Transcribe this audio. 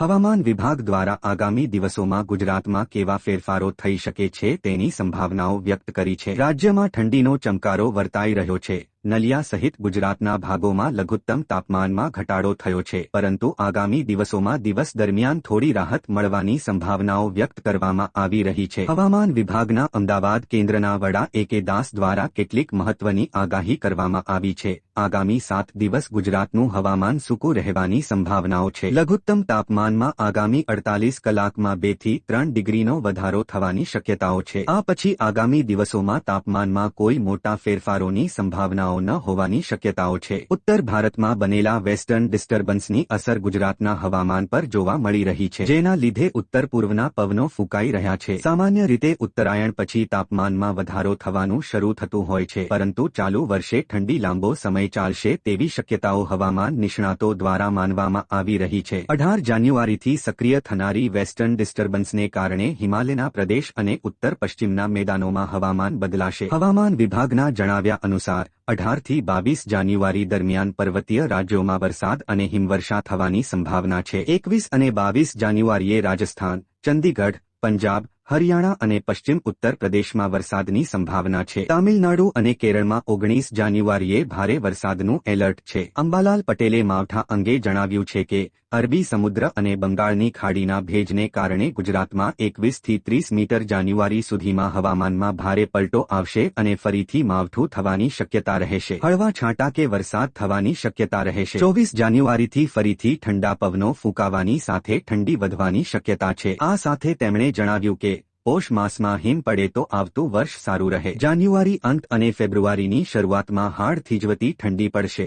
હવામાન વિભાગ દ્વારા આગામી દિવસોમાં ગુજરાતમાં કેવા ફેરફારો થઈ શકે છે તેની સંભાવનાઓ વ્યક્ત કરી છે. રાજ્યમાં ઠંડીનો ચમકારો વર્તાઈ રહ્યો છે. નલિયા સહિત ગુજરાતના ભાગોમાં લઘુત્તમ તાપમાનમાં ઘટાડો થયો છે, પરંતુ આગામી દિવસોમાં દિવસ દરમિયાન થોડી રાહત મળવાની સંભાવનાઓ વ્યક્ત કરવામાં આવી રહી છે. હવામાન વિભાગના અમદાવાદ કેન્દ્રના વડા એ કે દાસ દ્વારા કેટલીક મહત્વની આગાહી કરવામાં આવી છે. આગામી સાત દિવસ ગુજરાતનું હવામાન સૂકું રહેવાની સંભાવનાઓ છે. લઘુત્તમ તાપમાનમાં આગામી અડતાલીસ કલાકમાં બેથી ત્રણ ડિગ્રીનો વધારો થવાની શક્યતાઓ છે. આ પછી આગામી દિવસોમાં તાપમાનમાં કોઈ મોટા ફેરફારોની સંભાવનાઓ ન હોવાની શક્યતાઓ છે. ઉત્તર ભારતમાં બનેલા વેસ્ટર્ન ડિસ્ટર્બન્સની અસર ગુજરાતના હવામાન પર જોવા મળી રહી છે. જેના લીધે ઉત્તર પૂર્વના પવનો ફૂંકાઈ રહ્યા છે. સામાન્ય રીતે ઉત્તરાયણ પછી તાપમાનમાં વધારો થવાનું શરૂ થતું હોય છે, પરંતુ ચાલુ વર્ષે ઠંડી લાંબો સમય ચાલશે તેવી શક્યતાઓ હવામાન નિષ્ણાતો દ્વારા માનવામાં આવી રહી છે. અઢાર જાન્યુઆરીથી સક્રિય થનારી વેસ્ટર્ન ડિસ્ટર્બન્સને કારણે હિમાલયના પ્રદેશ અને ઉત્તર પશ્ચિમના મેદાનોમાં હવામાન બદલાશે. હવામાન વિભાગના જણાવ્યા અનુસાર અઢારથી બાવીસ જાન્યુઆરી દરમિયાન પર્વતીય રાજ્યોમાં વરસાદ અને હિમવર્ષા થવાની સંભાવના છે. એકવીસ અને બાવીસ જાન્યુઆરીએ રાજસ્થાન, ચંદીગઢ, પંજાબ હરિયાણા અને પશ્ચિમ ઉત્તર પ્રદેશમાં વરસાદની સંભાવના છે. તામિલનાડુ અને કેરળમાં ઓગણીસ જાન્યુઆરીએ ભારે વરસાદનું એલર્ટ છે. અંબાલાલ પટેલે માવઠા અંગે જણાવ્યું છે કે, અરબી સમુદ્ર અને બંગાળની ખાડીના ભેજને કારણે ગુજરાતમાં એકવીસથી ત્રીસ મીટર જાન્યુઆરી સુધીમાં હવામાનમાં ભારે પલટો આવશે અને ફરીથી માવઠું થવાની શક્યતા રહેશે. હળવા છાંટા કે વરસાદ થવાની શક્યતા રહેશે. ચોવીસ જાન્યુઆરીથી ફરીથી ઠંડા પવનો ફૂંકાવાની સાથે ઠંડી વધવાની શક્યતા છે. આ સાથે તેમણે જણાવ્યું કે પોષ માસમાં હિમ પડે તો આવતું વર્ષ સારું રહે. જાન્યુઆરી અંત અને ફેબ્રુઆરીની શરૂઆતમાં હાડ થીજવતી ઠંડી પડશે.